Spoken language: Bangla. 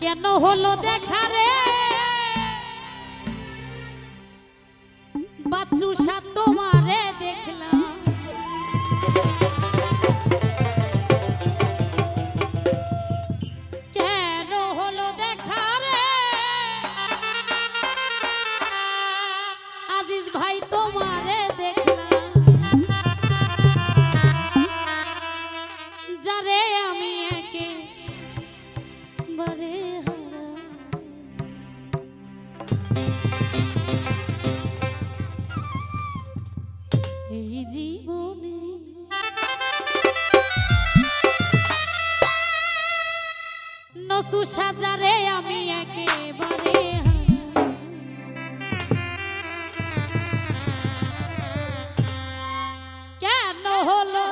কেন হলো দেখা রে? বাচ্চু সা তোমারে দেখলাম। কেন হলো দেখা রে? ভাই যারে আমি একে সাজারে আমি একেবারে কেন হলো